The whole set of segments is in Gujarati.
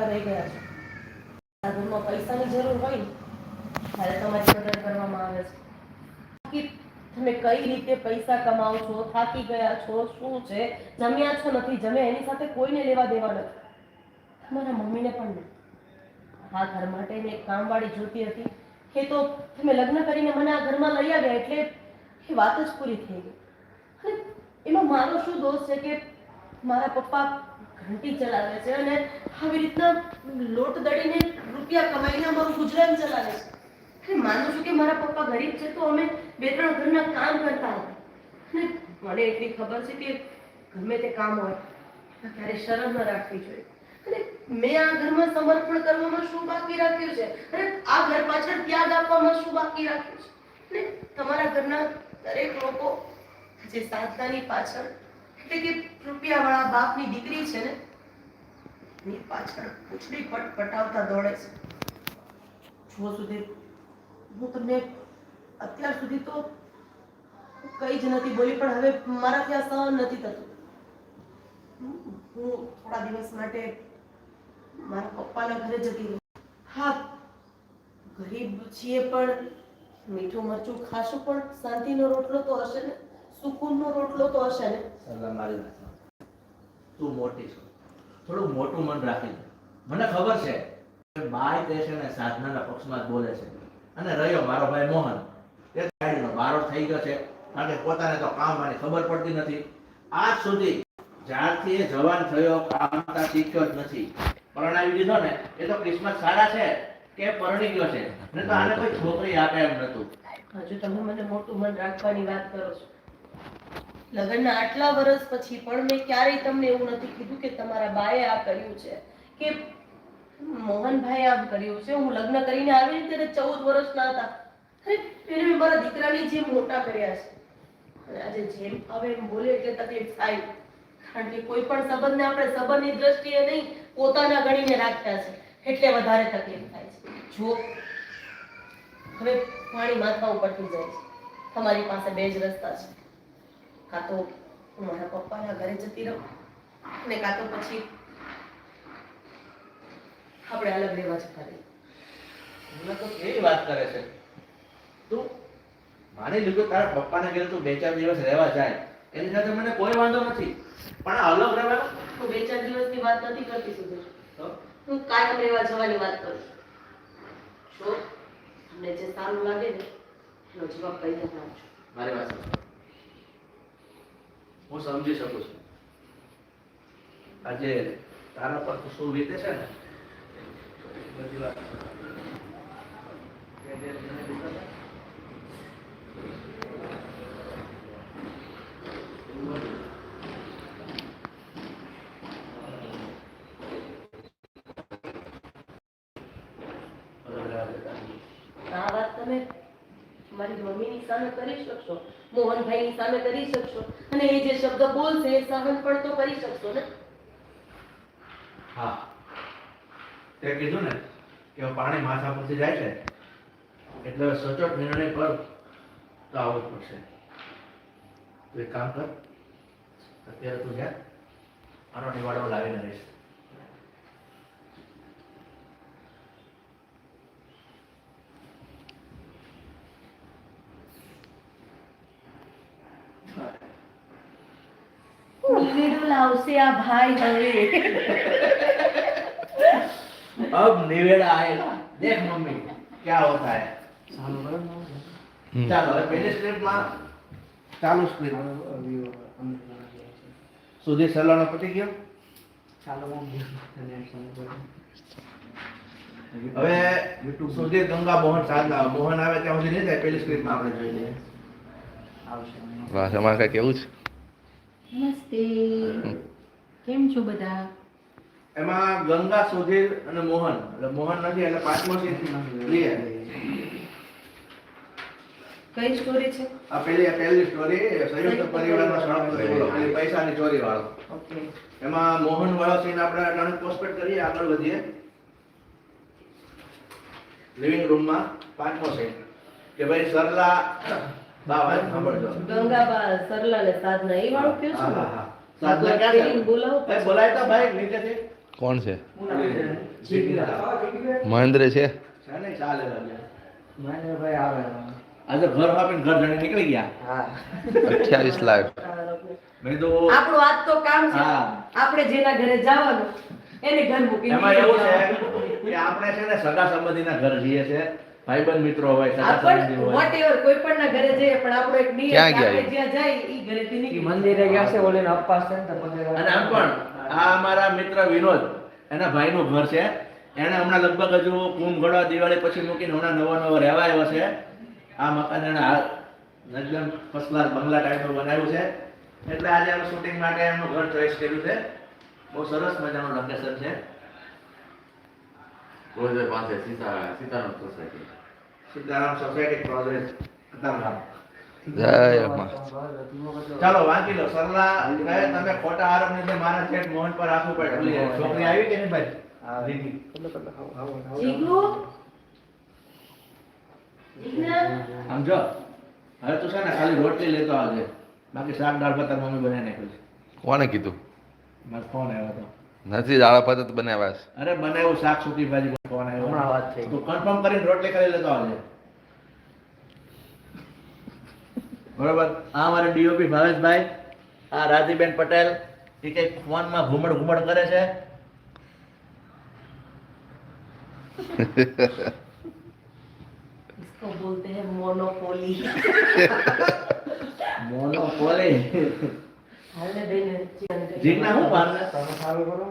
કરતા રહી ગયા છો. ઘરમાં પૈસાની જરૂર હોય ત્યારે તમારી મદદ કરવામાં આવે છે. તમે કઈ રીતે પૈસા કમાવો છો, થાકી ગયા છો, શું છે, જમ્યા છો નથી જમે એની સાથે કોઈને લેવા દેવા નથી. તમારા મમ્મીને પણ નહીં આ ઘર માટે એક કામવાળી જોતી હતી. એ તો તમે લગ્ન કરીને મને આ ઘરમાં લઈ આવ્યા એટલે એ વાત જ પૂરી થઈ ગઈ. અને એમાં મારો શું દોષ છે કે મારા પપ્પા ઘંટી ચલાવે છે અને આવી રીતના લોટ દળીને રૂપિયા કમાઈને અમારું ગુજરાન ચલાવે છે. માનું છું કે મારા પપ્પા ગરીબ છે તો અમે બે ત્રણ ઘરના કામ કરતા હતા. અને મને એટલી ખબર છે કે ગમે તે કામ હોય ક્યારે શરમ ન રાખવી જોઈએ. અને મેં આ ઘરમાં સમર્પણ કરવામાં શું બાકી રાખ્યું છે? અને આ ઘર પાછળ ત્યાગ આપવામાં શું બાકી રાખ્યું છે? અને તમારા ઘરના દરેક લોકો જે સાધનાની પાછળ એટલે કે રૂપિયાવાળા બાપની દીકરી છે ને, એની પાછળ પૂછડી પટ પટાવતા દોડે છે. જુઓ સુધી હું તમને અત્યાર સુધી તો કઈ જ નથી બોલી, પણ હવે મારાથી આ સહન નથી થતું. હું થોડા દિવસ માટે મારા પપ્પાના ઘરે જતી રહી. હા, ગરીબ છીએ પણ મીઠું મરચું ખાશું પણ શાંતિનો રોટલો તો હશે ને, સુકૂનનો રોટલો તો હશે ને. સલાહ મારી તું મોટી છો. થોડું મોટું મન રાખી મને ખબર છે બાય તે છે ને, સાધનાના પક્ષમાં જ બોલે છે. અને રહ્યો મારો ભાઈ મોહન. એ ગાડીનો બારો થઈ ગયો છે. કારણ કે પોતાને તો કામવાની ખબર પડતી નથી. આજ સુધી જ્યારથી એ જવાન થયો કામતા શીખ્યો જ નથી. પરણાવી દીધો ને, એ તો કિસ્મત સારા છે કે પરણી ગયો છે. ને તો આને કોઈ છોકરી આપે એમ નતું. હજુ તમે મને મોટું મન રાખવાની વાત કરો છો. લગ્નના આટલા વર્ષ પછી પણ મેં ક્યારેય તમને એવું નથી કીધું કે તમારા બાએ આ કર્યું છે. કે મોહનભાઈ આમ કર્યું છે. હું લગ્ન કરીને આવી ત્યારે ચૌદ વર્ષના હતા. અરે, એને મેં મારા દીકરાની જેમ મોટા કર્યા છે. અને આજે જેમ હવે એમ બોલે એટલે તકલીફ થાય. કારણ કે કોઈ પણ સંબંધને આપણે સંબંધની દ્રષ્ટિએ નહીં, પોતાના ગણીને રાખ્યા છે. એટલે વધારે તકલીફ થાય છે. જો હવે પાણી માથા ઉપરથી જાય છે. તમારી પાસે બે જ રસ્તા છે. કાં તો હું મારા પપ્પાના ઘરે જતી રહું અને કાં તો પછી આપણે અલગ રહેવા જતા રહીએ તો કેવી વાત કરે છે? તું માની લીધું તારા પપ્પાના ઘરે તું બે ચાર દિવસ રહેવા જાય એની સાથે મને કોઈ વાંધો નથી. પણ અલગ રહેવાનો તું બે ચાર દિવસની વાત નથી કરતી સુધીર. તો? હું કાયમ રહેવા જવાની વાત કરું છું. જો તમને જે સારું લાગે ને એનો જવાબ કહી દેતા છું. મારી વાત. હું સમજી શકું છું. આજે તારા પર શું વીતે છે ને? બધી વાત તમે મારી મમ્મીની સામે કરી શકશો, મોહનભાઈની સામે કરી શકશો. અને એ જે શબ્દ બોલશે એ સહન પણ તો કરી શકશો ને? હા. તે કીધું ને કે પાણી માથા પરથી જાય છે, એટલે સચોટ નિર્ણય કર, તો આવવો પડશે. તું એક કામ કર, અત્યારે તું જ્યાં આનો નિવાડો લાવીને રહીશ. નિવેડું લાવશે આ ભાઈ હવે. અબ નિવેડા આયેલા દેખ મમ્મી ક્યા હોતા હે? ચાલો હવે પહેલી સ્ક્રિપ્ટમાં ચાલુ સ્ક્રિપ્ટ સુધી સલાણો પતી ગયો? ચાલો હવે સુધીર ગંગા મોહન સાધના મોહન આવે ત્યાં સુધી નહીં જાય પેલી સ્ક્રિપ્ટમાં આપણે જોઈ લઈએ. આવશે. વાહ તમારે કેવું છે? નમસ્તે. કેમ છો બધા? એમાં ગંગા સુધીર અને મોહન. એટલે મોહન નથી એટલે પાંચમો છે. કઈ સ્ટોરી છે? આ પહેલી પહેલી સ્ટોરી સંયુક્ત પરિવારનો સળંગ પૈસાની ચોરી વાળો ઓકે. એમાં મોહન વાળો સીન આપણે અટાણે પોસ્ટપેટ કરીએ આગળ વધીએ. લિવિંગ રૂમમાં પાંચમો સીન કે ભાઈ સરલા બા વાત સાંભળજો. ગંગાબા સરલા ને સાધના એ વાળું કયો હા, છો હા, હા. સાધના ક્યાં બોલાવો બોલાય તો ભાઈ નીચેથી કોણ છે? મહેન્દ્ર છે? છે ને ચાલે આજે ઘર આપીને ઘર જણે નીકળી ગયા. અઠ્યાવીસ લાખ. મેં આપણું આજ તો કામ છે. આપણે જેના ઘરે જવાનું એને ઘર મૂકીને એમાં એવું છે કે આપણે છે ને સગા સંબંધીના ઘર જઈએ છે ભાઈબંધ મિત્રો હોય સગા સંબંધી હોય. whatever, કોઈ પણ ના ઘરે જઈએ પણ આપણો એક નિયમ ક્યાં છે, ગયા આપણે જ્યાં જાય ઈ ઘરેથી નીકળી મંદિરે ગયા છે ઓલે અપ્પા છે ને તો પગે અને આમ પણ આ અમારા મિત્ર વિનોદ એના ભાઈનું ઘર છે. એને હમણાં લગભગ હજુ કુંભગઢ દિવાળી પછી મૂકીને હમણાં નવો નવો રહેવા આવ્યો છે. આ મકાન એને હાલ એકદમ ફર્સ્ટ ક્લાસ બંગલા ટાઈપનું બનાવ્યું છે. એટલે આજે અમે શૂટિંગ માટે એમનું ઘર ચોઈસ કર્યું છે. બહુ સરસ મજાનું લોકેશન છે. રોજે પાસે Sita સીતાનો society Sitaram society progress Katargam ચાલો વાંચી લો. સરલા તમે ખોટા આરોપ ને મારા છેટ મોહન પર આપવું પડે. છોકરી આવી કે નહીં ભાઈ? સમજો હવે તું છે ને ખાલી રોટલી લેતો આવજે. બાકી શાક દાળ ભાત મમ્મી બનાવી નાખ્યું છે. કોને કીધું? મારે ફોન આવ્યો હતો. નથી દાળ ભાત જ બનાવ્યા છે અરે બનાવ્યું શાક સૂકી ભાજી ફોન આવ્યો હમણાં વાત થઈ તું કન્ફર્મ કરીને રોટલી ખાલી લેતો આવજે બરોબર આ મારા ડીઓપી ભાવેશભાઈ આ રાધીબેન પટેલ એ કઈક ફોનમાં ઘુમડ ઘુમડ કરે છે इसको बोलते हैं मोनोपोली મોનોપોલી જીગના હું પાડે તમે સારું કરો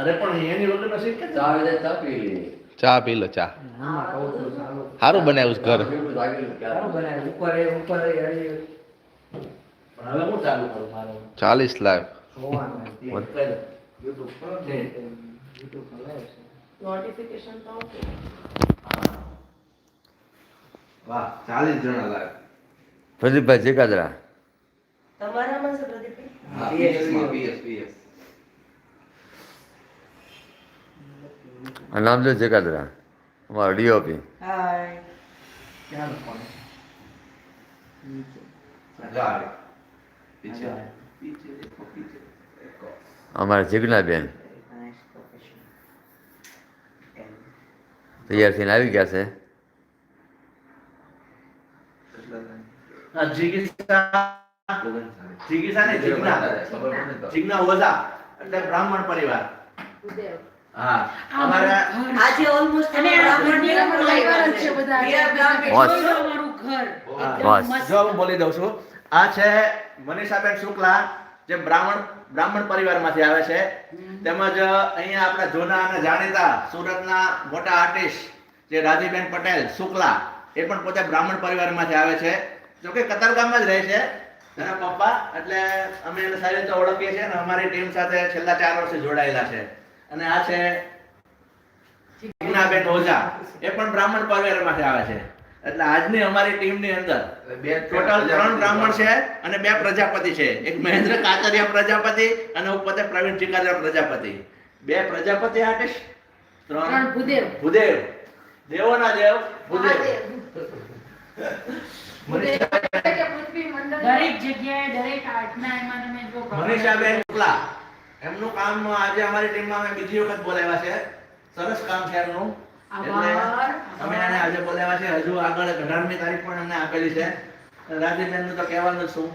અરે પણ એની વગર નો કે ચા પી લે. ચા પી લો ચા. આમાં કહું છું સારું. બનાવ્યું છે ઘર. ચાલીસ લાખ. પ્રદીપભાઈ જેકાદરા તમારામાં છે પ્રદીપભાઈ હા PS PS PS PS આ નામ છે જેકાદરા અમારો ડીઓપી હાય ક્યાંનો જીગીસા ને જિજ્ઞા જિજ્ઞા ઓઝા એટલે બ્રાહ્મણ પરિવાર. હા. અમારા આજે ઓલમોસ્ટ અને પરિવાર છે. બધા. બસ. અમારું ઘર બસ. જો હું બોલી દઉં છું આ છે મનીષાબેન શુક્લા જે બ્રાહ્મણ બ્રાહ્મણ પરિવારમાંથી આવે છે. તેમજ અહીંયા આપણા જૂના અને જાણીતા સુરતના મોટા આર્ટિસ્ટ જે રાજીબેન પટેલ શુક્લા એ પણ પોતે બ્રાહ્મણ પરિવારમાંથી આવે છે. જોકે કતારગામમાં જ રહે છે. એના પપ્પા એટલે અમે એને સારી રીતે ઓળખીએ છીએ અને અમારી ટીમ સાથે છેલ્લા ચાર વર્ષથી જોડાયેલા છે. અને આ છે ટીનાબેન ઓઝા. એ પણ બ્રાહ્મણ પરિવારમાંથી આવે છે. એટલે આજની અમારી ટીમની અંદર ટોટલ ત્રણ બ્રાહ્મણ છે અને બે પ્રજાપતિ છે. એક મહેન્દ્ર કાતરિયા પ્રજાપતિ અને ઉપતે પોતે પ્રવીણ ચિકારિયા પ્રજાપતિ. બે પ્રજાપતિ આર્ટિસ્ટ ત્રણ ભૂદેવ. ભૂદેવ. દેવોના દેવ ભૂદેવ. દરેક જગ્યાએ દરેક આર્ટના એમાં તમે જો મનીષાબેન શુક્લા એમનું કામ આજે અમારી ટીમમાં અમે બીજી વખત બોલાવ્યા છે. સરસ કામ છે એમનું. એટલે અમે એને આજે બોલાવ્યા છે. હજુ આગળ અઢારમી તારીખ પણ અમને આપેલી છે. રાજીબેનનું તો કહેવાનું શું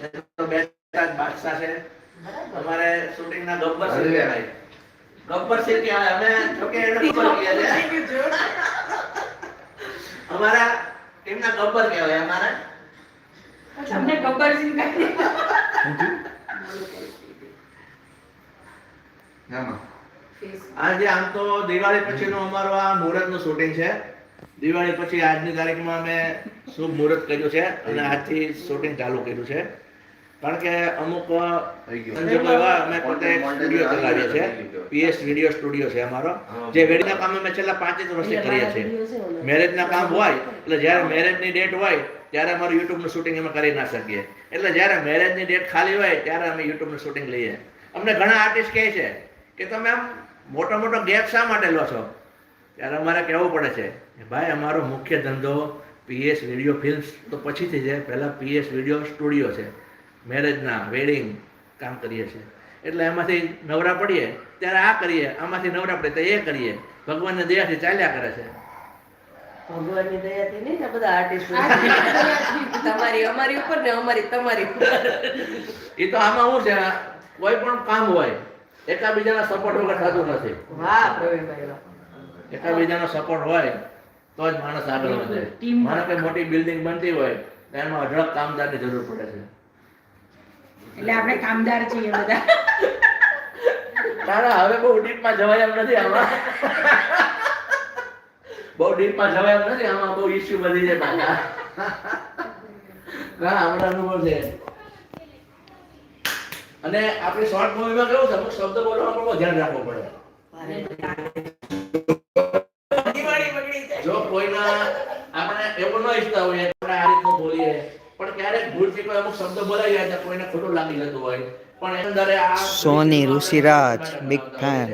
એ તો બે જ બાદશાહ છે. અમારે શૂટિંગના ગબ્બર સિંહ કહેવાય ગબ્બર સિંહ કહેવાય અમે જોકે એને ગબ્બર કહેવાય છે અમારા ટીમના ગબ્બર કહેવાય અમારા. તમને ખબર છે? આજે આમ તો દિવાળી પછીનો અમારો આ મુહૂર્તનું શૂટિંગ છે. દિવાળી પછી આજની તારીખમાં અમે શુભ મુહૂર્ત કર્યું છે અને આજથી શૂટિંગ ચાલુ કર્યું છે. કારણ કે અમુક સંજોગો એવા અમે પોતે સ્ટુડિયો ચલાવીએ છીએ. પીએસ વીડિયો સ્ટુડિયો છે અમારો. જે વેડિંગના કામ અમે છેલ્લા પાંચ જ વર્ષથી કરીએ છીએ. મેરેજના કામ હોય એટલે જ્યારે મેરેજની ડેટ હોય ત્યારે અમારું યુટ્યુબનું શૂટિંગ અમે કરી ના શકીએ. એટલે જ્યારે મેરેજની ડેટ ખાલી હોય ત્યારે અમે યુટ્યુબનું શૂટિંગ લઈએ. અમને ઘણા આર્ટિસ્ટ કહે છે કે તમે આમ મોટો મોટો ગેપ શા માટે લો છો? ત્યારે અમારે કહેવું પડે છે કે ભાઈ, અમારો મુખ્ય ધંધો પીએસ વીડિયો ફિલ્મ્સ તો પછીથી છે. પહેલાં પીએસ વીડિયો સ્ટુડિયો છે. મેરેજના વેડિંગ કામ કરીએ છીએ. એટલે એમાંથી નવરા પડીએ. ત્યારે આ કરીએ, આમાંથી નવરા પડીએ, તો એ કરીએ. ભગવાનને દયાથી ચાલ્યા કરે છે. ભગવાનની દયાથી નહીં ને બધા આર્ટિસ્ટ તમારી અમારી ઉપર ને અમારી તમારી એ તો આમાં શું છે? કોઈ પણ કામ હોય એકાબીજાના સપોર્ટ વગર થતું નથી. પ્રવીણભાઈ એકાબીજાનો સપોર્ટ હોય તો જ માણસ આગળ વધે. મારે કઈ મોટી બિલ્ડિંગ બનતી હોય તો એમાં અઢળક કામદારની જરૂર પડે છે. એટલે આપણે કામદાર છીએ બધા. ના ના હવે બહુ ડીપમાં જવાય એમ નથી આમાં. બહુ ડીપમાં જવાય એમ નથી આમાં બહુ ઇસ્યુ બની જાય ના આપણા અનુભવ છે. અને આપણે શોર્ટ મૂવીમાં કેવું છે અમુક શબ્દ બોલવામાં પણ ધ્યાન રાખવું પડે. જો કોઈના આપણે એવું ન ઈચ્છતા હોય આપણે આ રીતનું બોલીએ પણ ક્યારેક ભૂલથી કોઈ અમુક શબ્દ બોલાઈ જાય તો કોઈને ખોટું લાગી જતું હોય. પણ અંદર આ સોની ઋષિરાજ બિગ ફેન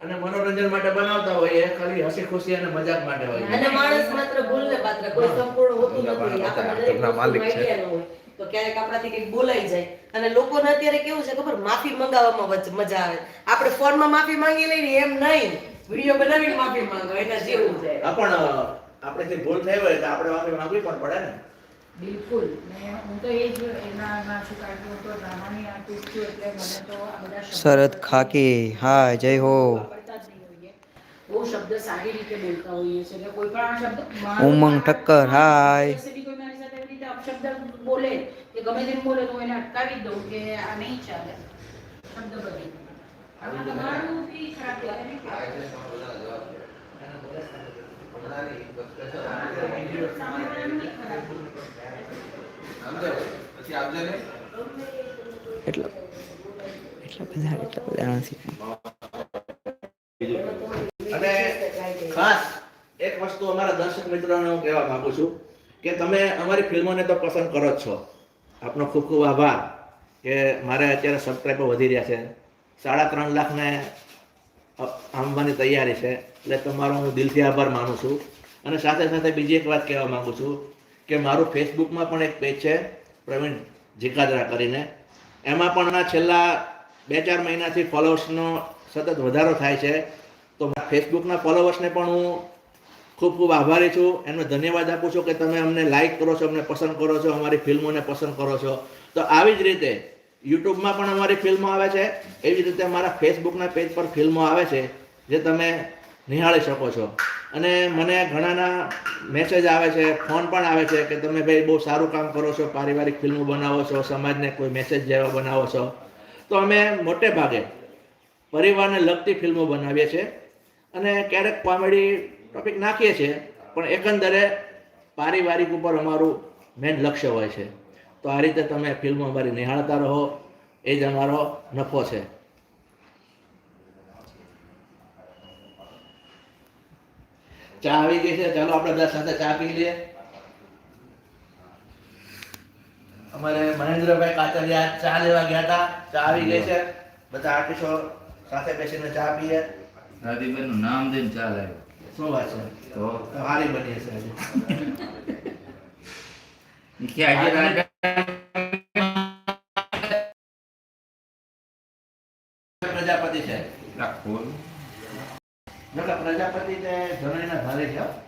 અને મનોરંજન માટે બનાવતા હોય એ ખાલી હસી ખુશી અને મજાક માટે હોય અને માણસ માત્ર ભૂલને પાત્ર કોઈ સંપૂર્ણ હોતું નથી. આપણે માલિક છે. ન. તો ક્યારેક આપણાથી કંઈક બોલાઈ જાય. અને લોકોને અત્યારે કેવું છે ખબર? માફી મંગાવવામાં મજા આવે. આપણે ફોનમાં માફી માંગી લઈએ એમ નહીં. વીડિયો બનાવીને માફી માંગો એના જેવું છે આ પણ આપણેથી ભૂલ થઈ હોય તો આપણે માફી માંગવી પણ પડે ને. બિલકુલ. હું તો એ જ એના છું કારણ કે હું તો ડ્રામાની આર્ટિસ્ટ છું એટલે મને તો આ બધા શરદ ખાકી હાય જય હો. બહુ શબ્દ સારી રીતે બોલતા હોઈએ છે એટલે કોઈ પણ શબ્દ ઉમંગ ઠક્કર, હાય. દિવસે કોઈ મારી સાથે એવી રીતે અપશબ્દ બોલે કે ગમે તેમ બોલે તો એને અટકાવી દઉં કે આ નહીં ચાલે. શબ્દ બદલી. તમારું બી ખરાબ લાગે અને ખાસ એક વસ્તુ અમારા દર્શક મિત્રોને હું કહેવા માંગુ છું કે તમે અમારી ફિલ્મોને તો પસંદ કરો જ છો. આપનો ખૂબ ખૂબ આભાર કે મારે અત્યારે સબસ્ક્રાઈબર વધી રહ્યા છે. સાડા ત્રણ લાખને આંબવાની તૈયારી છે. એટલે તમારો હું દિલથી આભાર માનું છું. અને સાથે સાથે બીજી એક વાત કહેવા માગું છું કે મારું ફેસબુકમાં પણ એક પેજ છે, પ્રવીણ જીકાદરા કરીને. એમાં પણ છેલ્લા બે ચાર મહિનાથી ફોલોઅર્સનો સતત વધારો થાય છે. તો ફેસબુકના ફોલોવર્સને પણ હું ખૂબ ખૂબ આભારી છું. એનો ધન્યવાદ આપું છું કે તમે અમને લાઈક કરો છો, અમને પસંદ કરો છો, અમારી ફિલ્મોને પસંદ કરો છો. તો આવી જ રીતે યુટ્યુબમાં પણ અમારી ફિલ્મો આવે છે. એવી રીતે અમારા ફેસબુકના પેજ પર ફિલ્મો આવે છે, જે તમે નિહાળી શકો છો. અને મને ઘણાના મેસેજ આવે છે ફોન પણ આવે છે કે તમે ભાઈ બહુ સારું કામ કરો છો, પારિવારિક ફિલ્મો બનાવો છો, સમાજને કોઈ મેસેજ જેવા બનાવો છો. તો અમે મોટે ભાગે પરિવારને લગતી ફિલ્મો બનાવીએ છીએ અને ક્યારેક કોમેડી ટોપિક નાખીએ છીએ, પણ એકંદરે પારિવારિક ઉપર અમારું મેન લક્ષ્ય હોય છે. તો આ રીતે તમે ફિલ્મો અમારી નિહાળતા રહો, એ જ અમારો નફો છે. ચા આવી ગઈ છે ચાલો આપણે બધા સાથે ચા પી લઈએ. અમારે મહેન્દ્રભાઈ કાતરિયા ચા લેવા ગયા હતા ચા આવી ગઈ છે. બધા આર્ટિસ્ટો સાથે બેસીને ચા પીએ. દાદીબેનનું નામ દઈને ચા લાવ્યો. શું વાત છે? તો? સારી બની હશે આજે પ્રજાપતિ છે. રાખો પ્રજાપતિ જનોઈના ભારે છે.